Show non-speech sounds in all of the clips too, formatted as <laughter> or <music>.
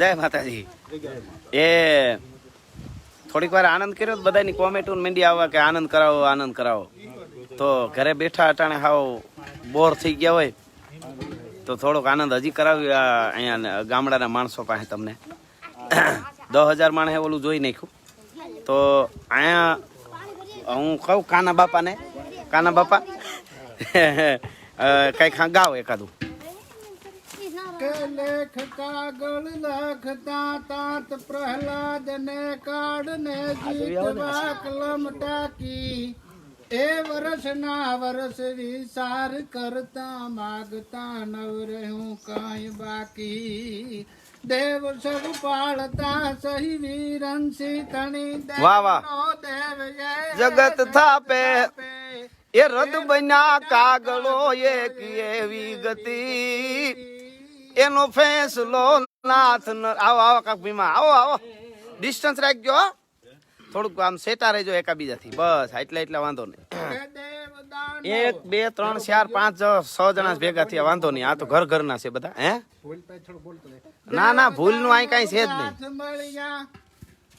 જય માતાજી. એ થોડીક વાર આનંદ કર્યો તો બધાની કોમેન્ટ મીંડી આવવા કે આનંદ કરાવો આનંદ કરાવો. તો ઘરે બેઠા અટાણે હાવ બોર થઈ ગયા હોય. તો થોડોક આનંદ હજી કરાવ્યો અહીંયા ગામડાના માણસો પાસે તમને. દસ હજાર માણસે ઓલું જોઈ નાખ્યું. તો અહીંયા હું કહું કાના બાપાને? કાના બાપા? કંઈક ગાવ એકાદું. લેખ કાગળ લખતા તાત પ્રહલાદ ને કાળ ને જીતવા કલમ ટાકી. એ વર્ષ ના વર્ષ વિસાર કરતા માગતા નવ રહ્યું કાંઈ બાકી. દેવ સબ પાળતા સહી વીરંસી તણી દેવ વાહ, વાહ. દેવ જગત થાપે. થાપે. એ રદ બન્યા કાગળો એક એવી ગતિ. એનો ફેસલો નાથ આવો આવો કાક ભીમા. આવો આવો. ડિસ્ટન્સ રાખજો. થોડુંક આમ સેટા રહેજો એકાબીજાથી. બસ એટલે એટલે વાંધો નહીં. એક બે ત્રણ ચાર પાંચ છ જણા ભેગા થયા. વાંધો નહીં આ તો ઘર ઘરના છે બધા હે? ના ના ભૂલનું અહીં કઈ છે જ નહીં.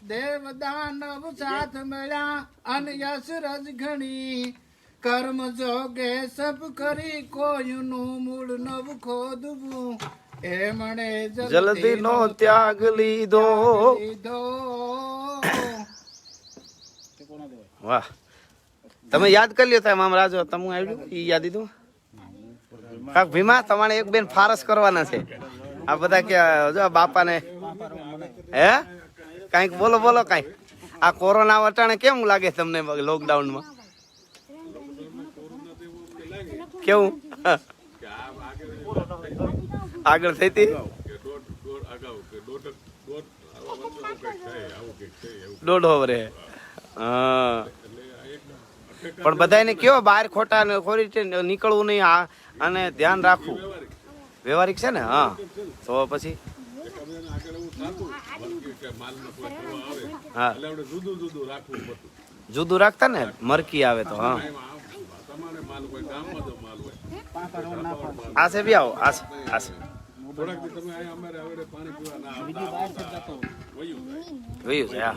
દેવ દાનવ સાથ મળ્યા અને યશ રજ ઘણી. કર્મ જોગે સબ કરી કોઈનું મૂળ નવ ખોદવું. એ મણે જલ્દી નો ત્યાગ લીધો. લીધો. વાહ. તમે યાદ કરી લ્યો આમ રાજો તમે આવ્યું એ યાદ દીધું? કાક ભીમા તમારે એક બેન ફારસ કરવાના છે. આ બધા કે જો બાપાને હે? કાંઈક બોલો બોલો કાંઈક આ કોરોના વટાણે કેમ લાગે તમને લોકડાઉનમાં કેવું? આગળ થઈ હતી? દોઢ ઓવરે. હા. પણ બધાને કયો? બહાર ખોટા ખોરી નીકળવું નહીં, આ અને ધ્યાન રાખવું. વ્યવહારિક છે ને? હા. તો પછી? હા. જુદું રાખતા ને? મરકી આવે તો, હા. આ ભી આવો આસે આસે વયું છે, હા.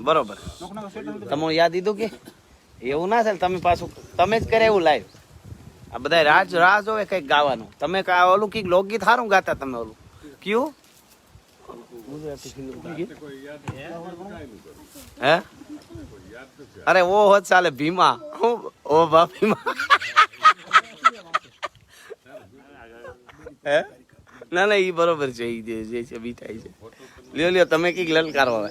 બરોબર. તમે યાદ દીધું કે? એવું ના થાય તમે પાછું, તમે જ કરે એવું લાઈવ આ બધા રાજ રાહ જોવે કંઈક ગાવાનું. તમે ઓલું કંઈક લોકગીત સારું ગાતા તમે ઓલું. કયું? હે? અરે ઓ હો, ચાલે ભીમા. ઓ બા ભીમા. હે? ના ના, ઈ બરોબર છે, ઈ જે છે, બીટાઈ છે. લ્યો લ્યો, તમે કંઈક લલકારો હવે.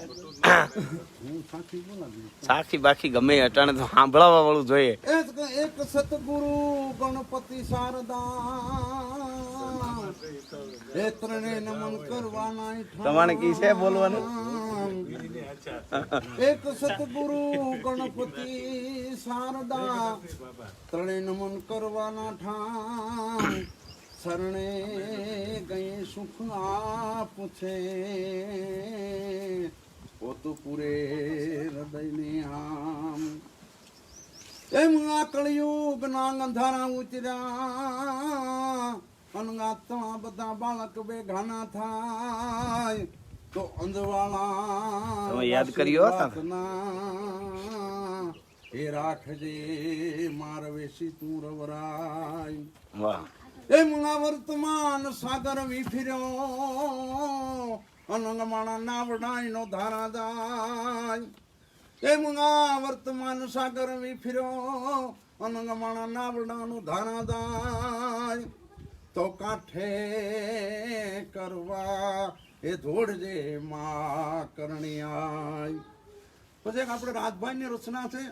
સાખી બાખી ગમે અટાણે તો સાંભળવા વાળું જોઈએ. એક સતગુરુ ગણપતિ શારદા. એ ત્રણે નમન કરવાના. તમારે કી છે બોલવાનું? એક સતગુરુ ગણપતિ શારદા. ત્રણે નમન કરવાના ઠામ શરણે ગઈ સુખ આપ છે. પોતું પૂરે હૃદયને આમ. એમ આ કળિયુગ ના અંધારા ઉતર્યા. અનગાતમાં બધા બાળક બેઘાના થાય. તો અંધવાળા તમે યાદ કર્યો હતા એ રાખજે માર વેસી તું રવરાય. વાહ. એ મુણા વર્તમાન સાગર વિફર્યો અનંગમાણા નાવડાય નો ધારા જાય એ આ વર્તમાન સાગર વિફર્યો અનંગમાણા નાવડાનું ધારા જાય તો કાંઠે કરવા એ ધોડજે માં કરણિયાય પછી એક આપણે રાજભાઈ ની રચના છે.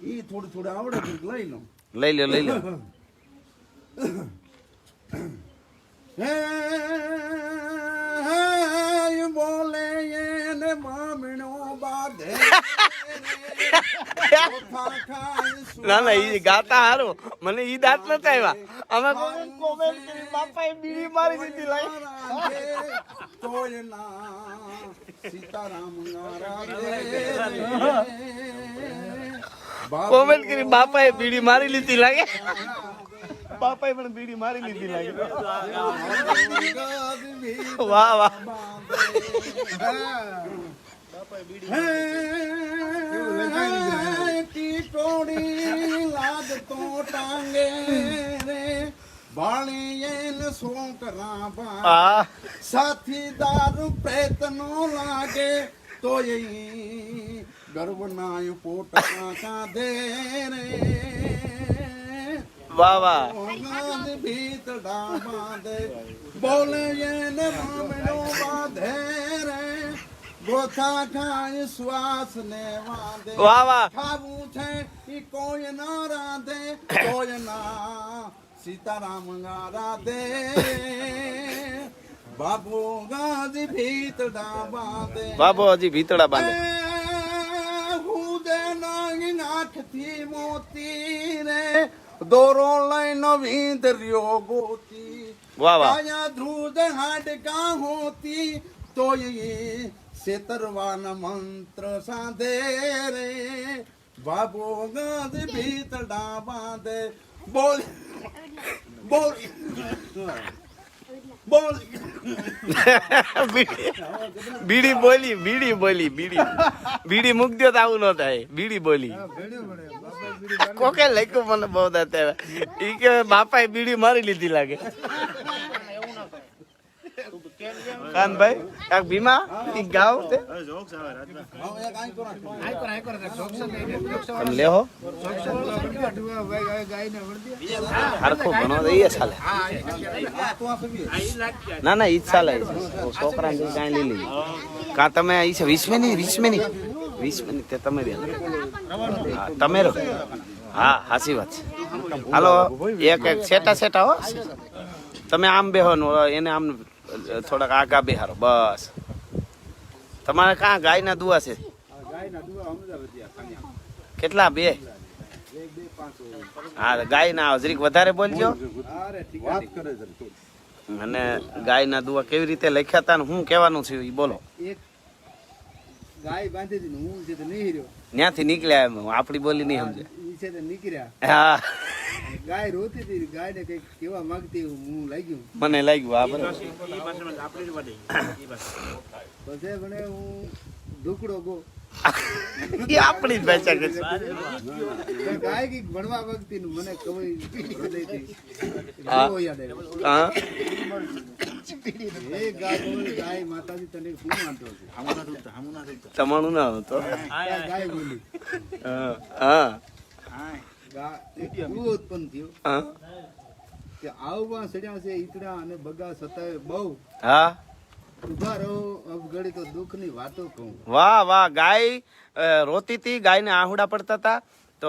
ઈ થોડી થોડી આવડે છે લઈ લો. લઈ લો લઈ લો. હે બોલે એને મામણો બાધે <laughs> ના ના ઈ ગાતા હારું. મને ઈ દાંત નથી આવ્યા અમે કોમેન્ટ કરી બાપાએ બીડી મારી દીધી લાઈ સીતારામ કોમેન્ટ કરી બાપાએ બીડી મારી લીધી લાગે બાપાએ પણ બીડી મારી લીધી લાગે વાહ વાહ. ટીટોડી લાગતો ટાંગે રે બાળી એને સોંકરા બા સાથીદાર પ્રયત્નો લાગે તો ગર્વના પોટના કાંધે રે. વાહ વાહ. ઓગાદ ભીતડા બાંધે બોલે એને મામલો બાંધે રે. ગોથા ખાય શ્વાસ ને વાંધે. વાહ વાહ. ખાવું છે ઈ કોઈ ન રાધે કોઈ ના. સીતારામ ગા રાધે બાબુ ગાજી ભીતડા બાંધે. બાબો હજી ભીતડા બાંધે. હુદે નાગી નાખથી મોતી રે. દોરો લઈને વીંદર્યો ગોતી. વાહ વાહ. ધ્રુજ હાડકા હોતી તોય સેતરવાન મંત્ર સાધે રે. બાબો ગાંધ ભીતડા બાંધે. બોલ. બોલ. બોલ. બીડી બોલી બીડી બોલી બીડી. બીડી મૂક દો તો આવું ન થાય. બીડી બોલી. કોકે લખ્યું મને બહુ દાતે ઈ કે બાપાએ બીડી મારી લીધી લાગે. કાનભાઈ કાક ભીમા? ઈ ગાવ તે? લેહો. હરખો ઘણો દઈએ ચાલે ના ના, ઈ જ ચાલે. છોકરા. ઓ કાંઈ લઈ લેજો. કા તમે ઈ છે વીસની વીસમે ની વીસમે ની તે તમે રહ્યા તમે રહો. હા હાસી વાત. છે હાલો, એક એક સેટા સેટા હો. તમે આમ બેહો ને, એને આમ થોડાક આગા બિહારો બસ. તમારે કાં ગાયના દુઆ છે? કેટલા બે? હા ગાયના હાજરીક વધારે બોલજો. અને ગાયના દુઆ કેવી રીતે લખ્યા હતા હું કહેવાનું છે એ બોલો. ગાય બાંધી હું છે તો નહીં રહ્યો ત્યાંથી નીકળ્યા એમ આપણી બોલી નહીં સમજે. નીકળ્યા. હા. ગાય રોતી હતી ગાય ને કંઈક કેવા માંગતી હું લાગ્યું. મને લાગ્યું આ બરાબર. પછી મને હું ઢુકડો ગો આપણી જ ભાષા કે ગાય કંઈક ભણવા માંગતી મને કવાઈ હા. બહુ યાદ આવ્યું? હા. એ ગાય બોલી, ગાય માતાજી તને શું માનતો છે? તમારું ના હતો હા. હા. ઉત્પન્ન થયું. કે આવવા સડ્યા છે ઈતડા અને બગા સતાવે બહુ. હા. ઊભા રહો તો દુઃખની વાતો કહું. વાહ વાહ ગાય રોતી હતી ગાયને આહુડા પડતા હતા તો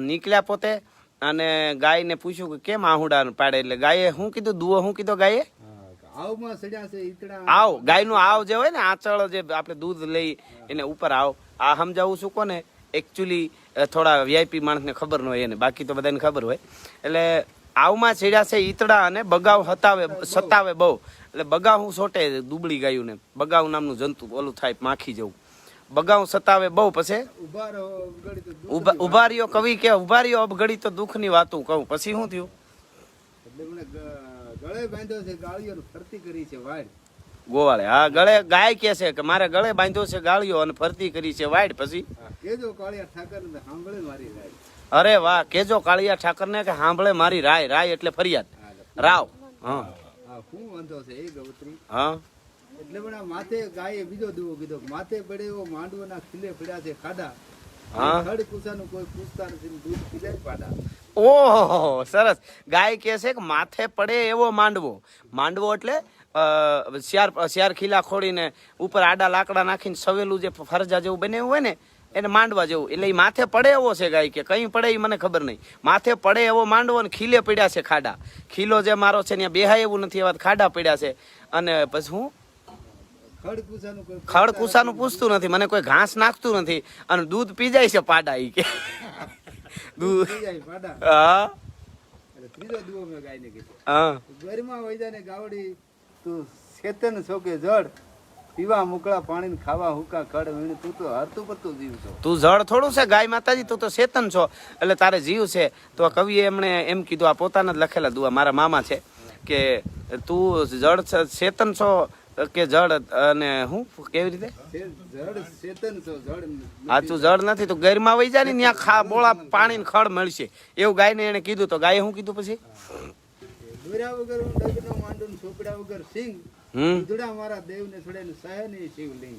નીકળ્યા પોતે અને ગાયને પૂછ્યું કે કેમ આહુડા પાડે એટલે ગાયે શું કીધું દુઓ શું કીધો ગાયે? આવમાં સડ્યા છે ઈતડા આવ ગાયનું આવ જે હોય ને આંચળ જે આપણે દૂધ લઈ એને ઉપર આવ. આ સમજાવું છું કોને? એકચ્યુઅલી થોડા વીઆઈપી માણસને ખબર ન હોય એને બાકી તો બધાને ખબર હોય. એટલે આવમાં છેડ્યા છે ઈતડા અને બગાવ હતાવે સતાવે બહુ. એટલે બગાવ હું સોટે દુબળી ગાયું ને બગાવ નામનું જંતુ ઓલું થાય માખી જવું. બગાવ સતાવે બહુ પછી. ઊભા રહો અવગડી તો દુઃખ ઊભા ઊભા રહ્યો કવિ કે ઊભા રહ્યો અબઘડી તો દુઃખની વાતું કહું. પછી શું થયું? એટલે મને ગળે બાંધ્યો છે ગાળીઓ ફરતી કરી છે વાડ ગોવાળે. હા ગળે ગાય કે છે કે મારે ગળે બાંધ્યો છે ગાળ્યો અને ફરતી કરી છે વાઈટ પછી? કેજો કાળિયા ઠાકર ને સાંભળે મારી રાય. અરે વાહ કેજો કાળિયા ઠાકરને કે સાંભળે મારી રાય. રાય એટલે ફરિયાદ. રાવ. હા. હા શું વાંધો છે એ ગૌત્રી હા. એટલે પણ આ માથે ગાયે બીજો દુવો કીધો કે માથે પડે એવો માંડવાના ખીલે પડ્યા છે ખાડા. ઓહો સરસ. ગાય કે છે કે માથે પડે એવો માંડવો. માંડવો એટલે શિયાર શિયાર ખીલા ખોડીને ઉપર આડા લાકડા નાખીને સવેલું જે ફરજા જેવું બનાવ્યું હોય ને એને માંડવા જેવું. એટલે એ માથે પડે એવો છે ગાય કે કંઈ પડે એ મને ખબર નહીં. માથે પડે એવો માંડવો ને ખીલે પડ્યા છે ખાડા. ખીલો જે મારો છે ત્યાં બેહાય એવું નથી એવા ખાડા પડ્યા છે. અને પછી હું? ખડ કુસાનું પૂછતું નથી? મને કોઈ ઘાસ નાખતું નથી. અને દૂધ પી જાય છે પાડા ઈ કે. દૂધ હા. હા. ગરમાં વૈદાને ગાવડી તું ચેતન છો કે જળ પીવા મુકળા પાણી ને ખાવા હુકા ખડ વીણ તું તો હરતું પતું જીવ છો. તું જળ થોડું છે ગાય માતાજી તું તો ચેતન છો એટલે તારે જીવ છે. તો આ કવિએ એમણે એમ કીધું આ પોતાના જ લખેલા દુઆ મારા મામા છે કે તું જળ છે- ચેતન છો કે જળ અને હું કેવી રીતે? આ તું જળ નથી તું ગેરમાં વહી જાય ને ત્યાં ખા બોળા પાણી ને ખડ મળશે. એવું ગાયને એને કીધું તો ગાયે શું કીધું પછી? દોર્યા વગર હું ડગનો માંડું ને વગર સિંગ દુધડા મારા દેવને છોડે ને સહે શિવલિંગ.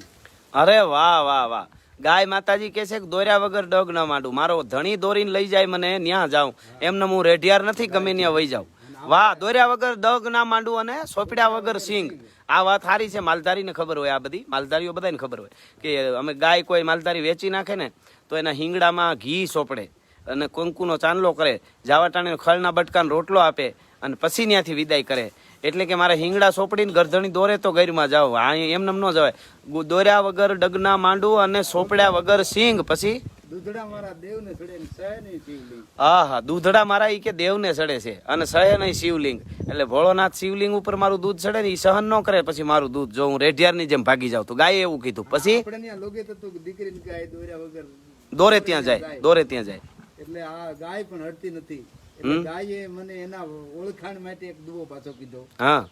અરે વાહ વાહ વાહ. ગાય માતાજી કહે છે કે દોર્યા વગર ડગ ન માંડું. મારો ધણી દોરીને લઈ જાય મને ન્યા જાઉં. એમને હું રેઢિયાર નથી ગમે ત્યાં વહી જાઉં. વાહ દોર્યા વગર ડગ ના માંડું અને સોપડ્યા વગર સિંગ આ વાત સારી છે માલધારીને ખબર હોય આ બધી. માલધારીઓ બધાને ખબર હોય કે અમે ગાય કોઈ માલધારી વેચી નાખે ને તો એના હિંગડામાં ઘી સોપડે અને કંકુનો ચાંદલો કરે જાવા ટાણે ખળના બટકાનો રોટલો આપે અને પછી ત્યાંથી વિદાય કરે. એટલે કે મારે હિંગડા સોપડીને ગરધણી દોરે તો ગૈરમાં જાવ આ એમને ન જવાય. દોર્યા વગર ડગના માંડું અને સોપડ્યા વગર સિંગ પછી? હા હા દૂધડા મારા ઈ કે દેવને ચડે છે અને સહે નહીં શિવલિંગ. એટલે ભોળોનાથ શિવલિંગ ઉપર મારું દૂધ સડે ને એ સહન ન કરે પછી મારું દૂધ જો હું રેઢિયારની જેમ ભાગી જાઉં તો. ગાય એવું કીધું. પછી? દોરે ત્યાં જાય દોરે ત્યાં જાય. એટલે આ ગાય પણ હડતી નથી. ગાયે મને એના ઓળખાણ માટે એક દુવો પાછો કીધો. હા.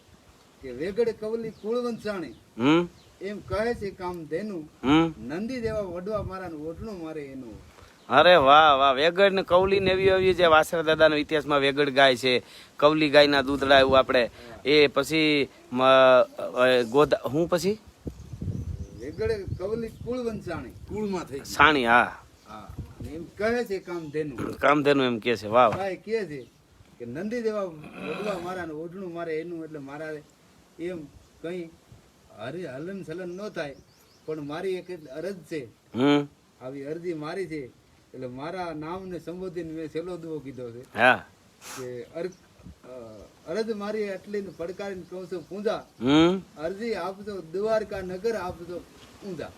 કે વેગડ કવલી કુળવંશાણી. હમ? એમ કહે છે કામ તેનું હમ? નંદી દેવા વડવા મારા ઓટણું મારે એનું. અરે વાહ વાહ. વેગડ ને કવલી ને એવી આવી જે વાસરા દાદાના ઇતિહાસમાં વેગડ ગાય છે. કવલી ગાયના દૂધડા એવું આપણે એ પછી ગોદા હું પછી? વેગડ કવલી કુળવંશાણી. કુળમાં થઈ સાણી હા. એમ કહે છે કામ તેનું કામધેનું એમ કે છે વાહ ભાઈ કહે છે કે નંદી દેવા ઓઢવા મારા ને ઓઢણું મારે એનું એટલે મારા એમ કઈ હરે હલન સલન ન થાય પણ મારી એક અરજ છે. આવી અરજી મારી છે એટલે મારા નામને સંબોધીને મેં છેલ્લો દુવો કીધો છે. કે અર અરજ મારી એટલી પડકારીને કહું છું પૂંજા. અરજી આપજો દ્વારકા નગર આપજો ઊંધા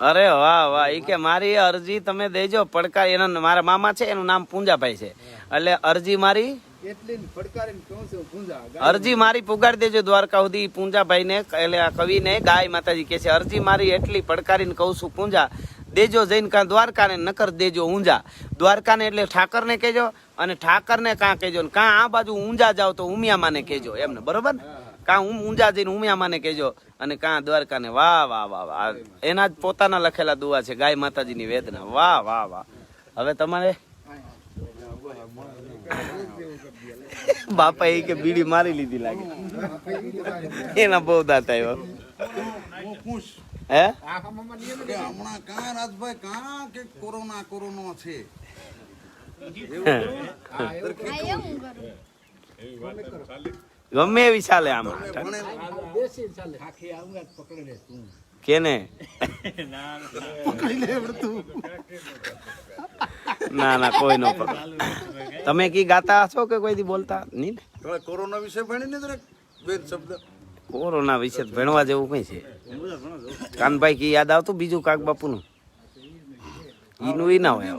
અરે વાહ વાહ. એ કે મારી અરજી તમે દેજો. પડકાર એના મારા મામા છે એનું નામ પૂંજાભાઈ છે. એટલે અરજી મારી ને અરજી મારી પુગાડી દેજો દ્વારકા સુધી. પૂંજાભાઈ ને એટલે આ કવિને ગાય માતાજી કે છે અરજી મારી એટલી પડકારીને કહું છું પૂંજા. દેજો જઈને કાં દ્વારકા ને નકર દેજો ઊંઝા. દ્વારકા ને એટલે ઠાકર ને કહેજો અને ઠાકર ને કાં કહેજો ને કાં આ બાજુ ઊંઝા જાવ તો ઉમિયા માને કહેજો. એમને બરોબર ને? કાં હું ઊંઝા જઈને ઉમિયા માને કહેજો. અને કાં દ્વારકા ને વાહ વાહ વાહ. વાહ એના જ પોતાના લખેલા દુઆ છે, ગાય માતાજીની વેદના. વાહ વાહ વાહ. હવે તમારે? બાપા એ કે બીડી મારી લીધી લાગે. એના બહુ દાંત આવ્યો. હે? હમણાં કા રાજભાઈ કાં કે કોરોના કોરોના છે ગમે એવી ચાલે આમાં. કેને? ના ના કોઈ નો પકડ. તમે કી ગાતા છો કે કોઈ થી બોલતા? નહીં ને? કોરોના વિશે ભણીને જરાક બે શબ્દ? કોરોના વિશે ભણવા જેવું કઈ છે? કાનભાઈ કી યાદ આવતું બીજું કાક બાપુનું? ઈનું ઈ ના હોય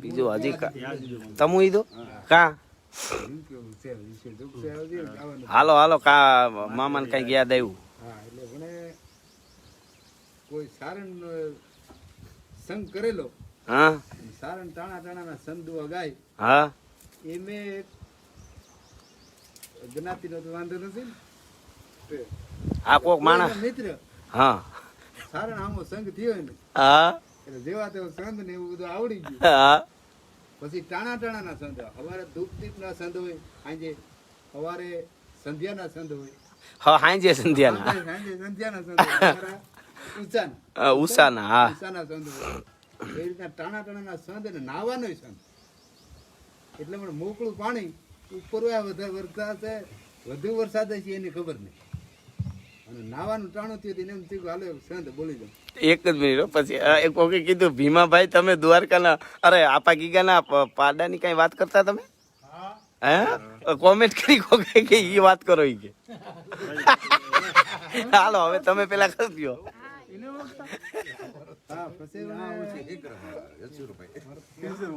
બીજું હજી તમુ ઈ દો? કા? હાલો હાલો કા મામાને કઈ યાદ આવ્યું? હા એટલે મને કોઈ સારણ સંગ કરેલો. હા? સારણ ટાણા ટાણાના સંદુઆ ગાય. હા? એ મેં જ્ઞાતિનો તો વાંધો નથી આ કોક માણસ મિત્ર. હા. સારણ આમો સંગ થયો ને હા? એટલે જેવા તેવો સંગ ને એવું બધું આવડી ગયું. હા? પછી ટાણા ટાણાના સંત સવારે ધૂપ દીપના સંત હોય સાંજે સવારે સંધ્યાના સંત હોય. હા સાંજે સંધ્યાના. સાંજે સંધ્યાના હોય. અમારા ઊંચાના હા, ઉષાના હા હોય. એ રીતના ટાણા ટાણાના સંત અને નાવાનોય સંત એટલે મને મોકળું પાણી ઉપર વધારે વરસાદ છે વધુ વરસાદ છે એની ખબર નહીં. અને નાવાનું ટાણું થયું એને એમ થયું હાલો સંત બોલી દઉં. એક જ મિનિટ પછી વખત કીધું ભીમાભાઈ તમે દ્વારકાના અરે આપા ગીગાના પાડાની કઈ વાત કરતા તમે? હે. કોમેન્ટ કરી કોકે કે ઈ વાત કરો ઈ કે. હાલો હવે તમે પેલા કરી દ્યો. હા પછી મને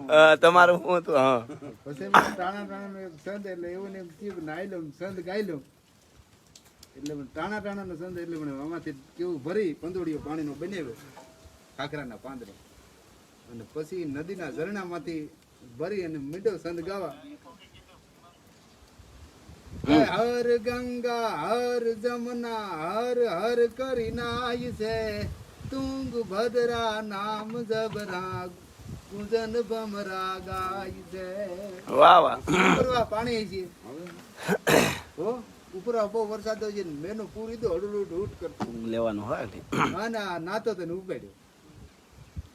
અ, તમારું શું હતું હા પછી મને ટાણા ટાણાનો એક સંત એટલે ટાણા ટાણાનો સંદ એટલે આમાંથી કેવું ભરી પંદોડીઓ પાણીનો બનાવ્યો ખાખરાના પાંદડે. અને પછી નદીના ઝરણામાંથી ભરી અને મીઠો સંદ ગાવા. હર ગંગા હર જમના હર હર કરી નાય છે. તુંગ ભદ્રા નામ જબરા કુંજન ભમરા ગાય છે. વાહ વાહ. પાણી છે. હો? ઉપરવા બહુ વરસાદ હોય છે ને મેનો પૂરી તો હડુડ હૂટ કરતો. લેવાનું હોય ને. હા ના નાતો તો ને ઉપાડ્યો.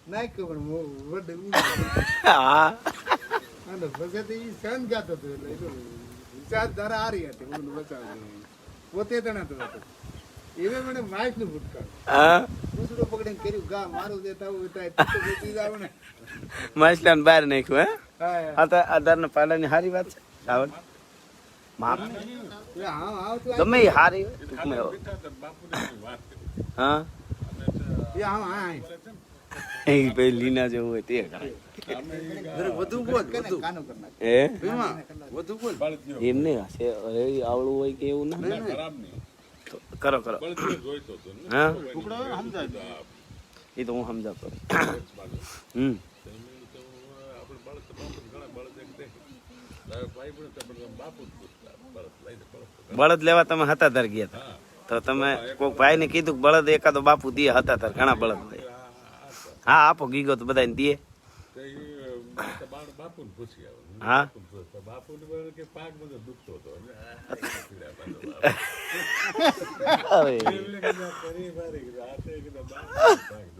નાખ્યો પણ વડ હા. અને પછી તો ઈ શાંત ગાતો હતો એટલે વિચાર ધારા હારી હતી હું બચાવ પોતે તણાતો હતો. એવે મને માઇકનું ફૂટકાર હા. કૂતરો પકડીને કર્યું ગા મારું દેતા હું ઉતાય તું તો બેસી જાવ ને. બહાર નાખ્યું હે? હા આ તો આધારના પાલાની સારી વાત છે આવડ માપ ગમે એ ટૂંકમાં એવો. હા? એ ભાઈ લીના જેવું હોય તે કરાય. વધુ બોલ એ વધુ બોલ. એમ નહીં હશે અરે આવડું હોય કે એવું ના? કરો કરો. હા? એ તો હું સમજાવતો હમ. બળદ લેવા તમે હતા તાર ગયા હતા. તો તમે કોઈક ભાઈને કીધું કે બળદ એકાદો બાપુ દે હતા તાર ઘણા બળદ હા આપો ગીગો તો બધાને દે હા? અરે <laughs>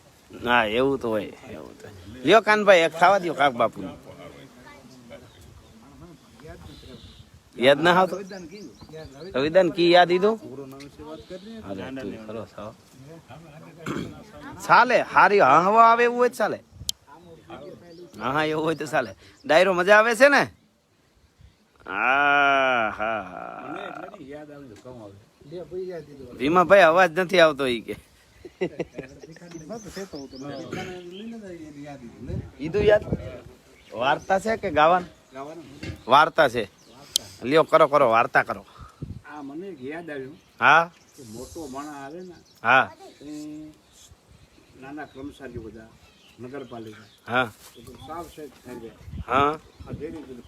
એવું તો હોય. એવું તો લ્યો કાનભાઈ એક ખાવા દો કાક બાપુ યાદ ના આવતો? રવિદાન કી યાદ દીધું? ચાલે હારી હા હવા આવે એવું હોય ચાલે. હા હા એવું હોય તો ચાલે. ડાયરો મજા આવે છે ને? હા હા હા. લે પૈસા ભીમાભાઈ અવાજ નથી આવતો ઈ કે. ઈદું યાદ? વાર્તા છે કે ગાવાન? વાર્તા છે. લ્યો કરો કરો વાર્તા કરો. આ મને યાદ આવ્યું. હા? મોટો માણસ આવે ને હા. નાના કર્મચારીઓ બધા નગરપાલિકા. હા. સાફ સાફ થઈ જાય હા.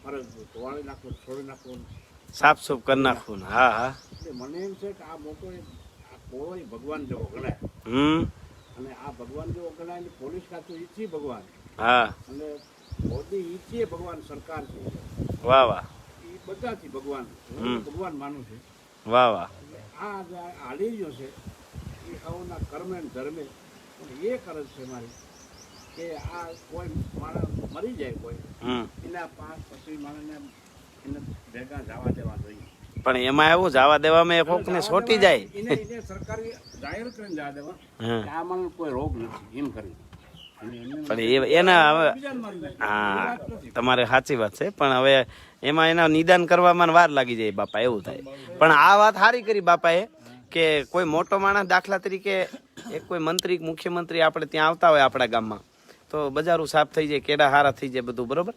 ફરજ હોય તો વાળી નાખો છોડી નાખો સાફ સુફ કરી નાખવું હા હા. મને એમ છે કે આ મોટો ય ભગવાન જેવો ગણાય. હમ. અને આ ભગવાન જેવો ગણાય ને પોલીસ ખાતું ઈચ્છી ભગવાન. હા. અને મોદી ઈચ્છીએ ભગવાન સરકાર છે. વાહ વાહ. એ બધાથી ભગવાન ભગવાન માનું છે. વાહ વાહ. આ જે હાલી રહ્યો છે એ આવના કર્મે ધર્મે. અને એ કરે છે મારી કે આ કોઈ માણસ મરી જાય કોઈ એના પાંચ પછી માણસને એને ભેગા જવા દેવા જોઈએ. પણ એમાં એવું જવા દેવામાં એ કોક ને સોટી જાય. સરકારી જાહેર કરીને જવા દેવા. હા. કે આ માણસ કોઈ રોગ નથી એમ કરી પણ એ એના હવે. હા. તમારે સાચી વાત છે પણ હવે એમાં એના નિદાન કરવામાં વાર લાગી જાય બાપા એવું થાય. પણ આ વાત સારી કરી બાપાએ કે કોઈ મોટો માણસ દાખલા તરીકે એક કોઈ મંત્રી મુખ્યમંત્રી આપણે ત્યાં આવતા હોય આપણા ગામમાં તો બજારું સાફ થઈ જાય કેડા હારા થઈ જાય બધું બરોબર?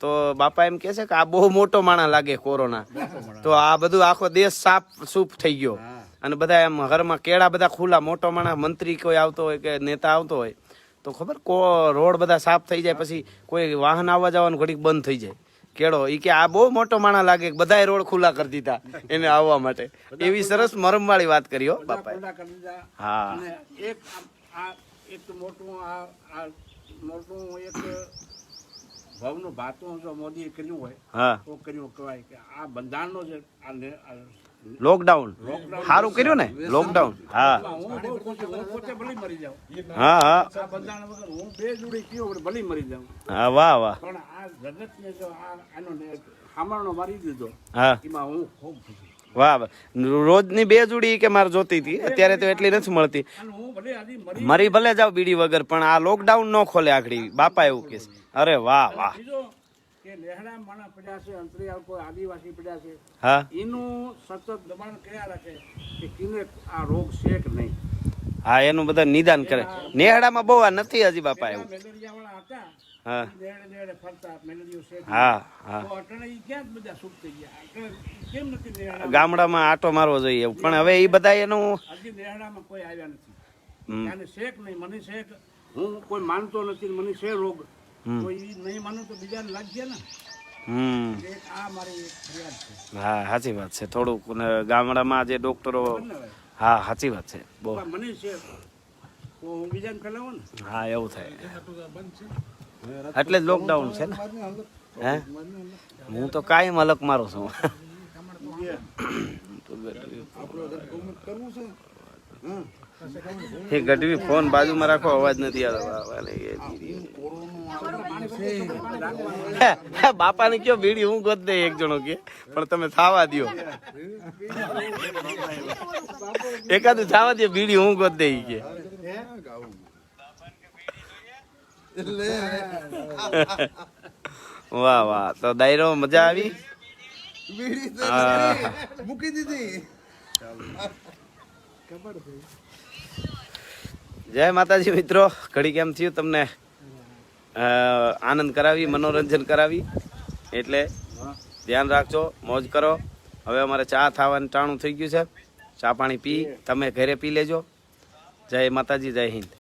તો બાપા એમ કે છે કે આ બહુ મોટો માણા લાગે કોરોના. તો આ બધું આખો દેશ સાફ સૂફ થઈ ગયો. અને બધા એમ ઘરમાં કેળા બધા ખુલ્લા મોટો માણા મંત્રી કોઈ આવતો હોય કે નેતા આવતો હોય તો ખબર કો રોડ બધા સાફ થઈ જાય પછી કોઈ વાહન આવવા જવાનું ઘડીક બંધ થઈ જાય. કેળો એ કે આ બહુ મોટો માણા લાગે બધાય રોડ ખુલ્લા કરી દીધા એને આવવા માટે. એવી સરસ મરમવાળી વાત કરી હો બધા દીધા. હા. એક મોટું આ મોટું એક ભવનું ભાતું જો મોદીએ કર્યું હોય હા. તો કર્યું કહેવાય કે આ બંધારણનો જે આ લોકડાઉન સારું કર્યું ને? લોકડાઉન હા. હું ભલે મરી જાઉં. હા હા. હું બે જોડી કયો ભલે મરી જાઉં. હા વાહ વાહ. પણ આ જગતને જો આ આનો ને સાંભળનો મારી દીધો. હા. એમાં હું ખૂબ ખુશ. વાહ. રોજની બે જોડી કે મારે જોતી હતી. અત્યારે તો એટલી નથી મળતી. મરી ભલે જાવ બીડી વગર પણ આ લોકડાઉન ન ખોલે આખડી. બાપા એવું કે અરે વાહ વાહ. હા. એનું બધા નિદાન કરે. નેહડામાં બહુ નથી હજી બાપા એવું. હા. હા હા. ગામડામાં આટો મારવો જોઈએ. એવું. પણ હવે એ બધા એનું હજી નેહડામાં કોઈ આવ્યા નથી. શેખ નહીં મને શેખ હું કોઈ માનતો નથી મને છે રોગ. કોઈ નહીં માનું તો બીજાને લાગશે ને. હમ. કે આ મારી એક ફરિયાદ છે. હા સાચી વાત છે. થોડુંક ને ગામડામાં જે ડોક્ટરો હા સાચી વાત છે. બહુ. મને છે. હું બીજાને ફેલાવું ને? હા એવું થાય. એટલે જ લોકડાઉન છે ને. હે? હું તો કાયમ અલગ મારું છું. એ ગઢવી, ફોન બાજુમાં રાખો, અવાજ નથી આવતો. બાપા ને કયો બીડી હું ગોત દે એક જણો કે. પણ તમે થાવા દ્યો. એકાદું થાવા દો બીડી હું ગોત દે કે. <laughs> વાહ વાહ. તો દાયરો મજા આવી? મૂકી દીધી. જય માતાજી મિત્રો. ઘડી કેમ થયું તમને? આનંદ કરાવી મનોરંજન કરાવી? એટલે ધ્યાન રાખજો મોજ કરો. હવે અમારે ચા થવાનું ટાણું થઈ ગયું છે. ચા પાણી પી તમે ઘરે પી લેજો. જય માતાજી જય હિન્દ.